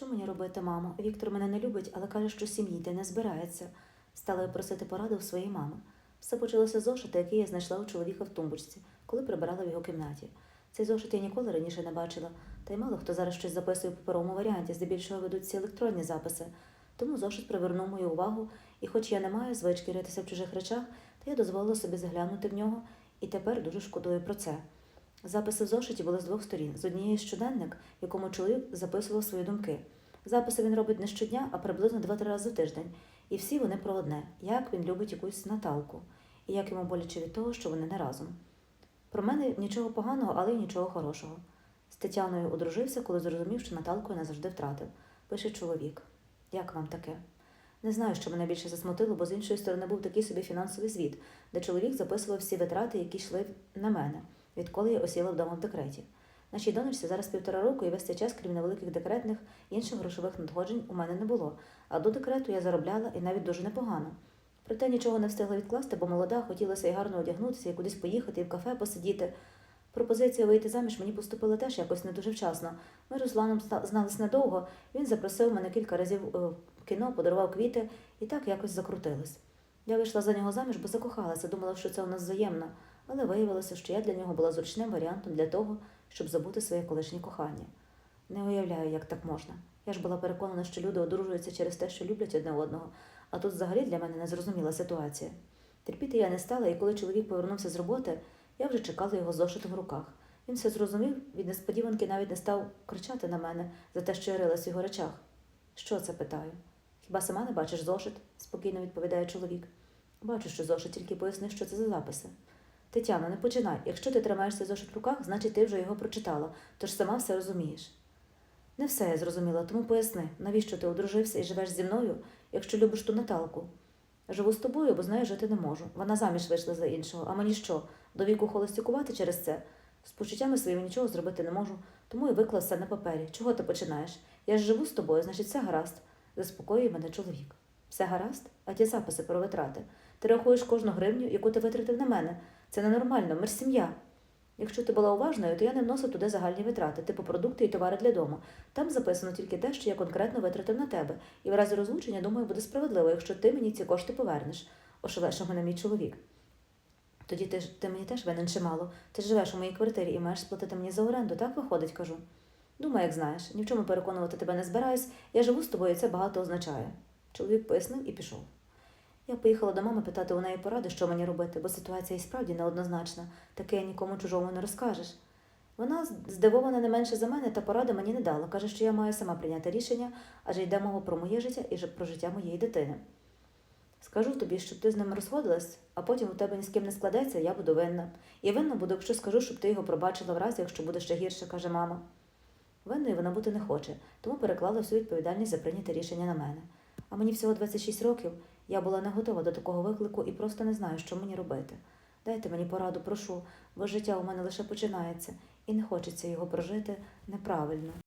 Що мені робити, мамо? Віктор мене не любить, але каже, що сім'ї йти не збирається. Стала я просити поради у своєї мами. Все почалося з зошита, який я знайшла у чоловіка в тумбочці, коли прибирала в його кімнаті. Цей зошит я ніколи раніше не бачила, та й мало хто зараз щось записує в паперовому варіанті, здебільшого ведуться електронні записи. Тому зошит привернув мою увагу, і хоч я не маю звички ритися в чужих речах, та я дозволила собі заглянути в нього і тепер дуже шкодую про це. Записи в зошиті були з двох сторін. З однієї щоденник, якому чоловік записував свої думки. Записи він робить не щодня, а приблизно два-три рази в тиждень. І всі вони про одне: як він любить якусь Наталку, і як йому боляче від того, що вони не разом. Про мене нічого поганого, але й нічого хорошого. З Тетяною одружився, коли зрозумів, що Наталку я назавжди втратив. Пише чоловік. Як вам таке? Не знаю, що мене більше засмутило, бо з іншої сторони був такий собі фінансовий звіт, де чоловік записував всі витрати, які йшли на мене, відколи я осіла вдома в декреті. Нашій донечці зараз півтора року, і весь цей час, крім невеликих декретних, інших грошових надходжень у мене не було. А до декрету я заробляла і навіть дуже непогано. Проте нічого не встигла відкласти, бо молода, хотілося і гарно одягнутися, і кудись поїхати, і в кафе посидіти. Пропозиція вийти заміж мені поступила теж якось не дуже вчасно. Ми з Русланом зна- знались недовго. Він запросив мене кілька разів е, в кіно, подарував квіти, і так якось закрутилось. Я вийшла за нього заміж, бо закохалася, думала, що це у нас взаємно, але виявилося, що я для нього була зручним варіантом для того, щоб забути своє колишнє кохання. Не уявляю, як так можна. Я ж була переконана, що люди одружуються через те, що люблять одне одного, а тут взагалі для мене незрозуміла ситуація. Терпіти я не стала, і коли чоловік повернувся з роботи, я вже чекала його зошитом в руках. Він все зрозумів, від несподіванки навіть не став кричати на мене за те, що я рилась в його речах. Що це питаю? Хіба сама не бачиш зошит? спокійно відповідає чоловік. Бачу, що зошит, тільки поясни, що це за записи. Тетяно, не починай. Якщо ти тримаєш цей зошит в руках, значить ти вже його прочитала, тож сама все розумієш. Не все я зрозуміла, тому поясни, навіщо ти одружився і живеш зі мною, якщо любиш ту Наталку. Живу з тобою, бо з нею жити не можу. Вона заміж вийшла за іншого. А мені що, до віку холостякувати через це? З почуттями своїми нічого зробити не можу, тому і виклав все на папері. Чого ти починаєш? Я ж живу з тобою, значить, все гаразд. Заспокоює мене чоловік. Все гаразд? А ті записи про витрати. Ти рахуєш кожну гривню, яку ти витратив на мене. Це ненормально, ми ж сім'я. Якщо ти була уважною, то я не вносив туди загальні витрати, типу продукти і товари для дому. Там записано тільки те, що я конкретно витратив на тебе. І в разі розлучення, думаю, буде справедливо, якщо ти мені ці кошти повернеш, ошелешив мене мій чоловік. Тоді ти, ти мені теж винен чимало. Ти живеш у моїй квартирі і маєш сплатити мені за оренду, так виходить, кажу. Думаю, як знаєш, ні в чому переконувати тебе не збираюсь, я живу з тобою, і це багато означає. Чоловік пояснив і пішов. Я поїхала до мами питати у неї поради, що мені робити, бо ситуація і справді неоднозначна, таке нікому чужому не розкажеш. Вона здивована не менше за мене та поради мені не дала. Каже, що я маю сама прийняти рішення, адже йде мова про моє життя і про життя моєї дитини. Скажу тобі, щоб ти з ним розходилась, а потім у тебе ні з ким не складеться, я буду винна. І винна буду, якщо скажу, щоб ти його пробачила в разі, якщо буде ще гірше, каже мама. Винною вона бути не хоче, тому переклала всю відповідальність за прийняте рішення на мене. А мені всього 26 років, я була не готова до такого виклику і просто не знаю, що мені робити. Дайте мені пораду, прошу, бо життя у мене лише починається, і не хочеться його прожити неправильно.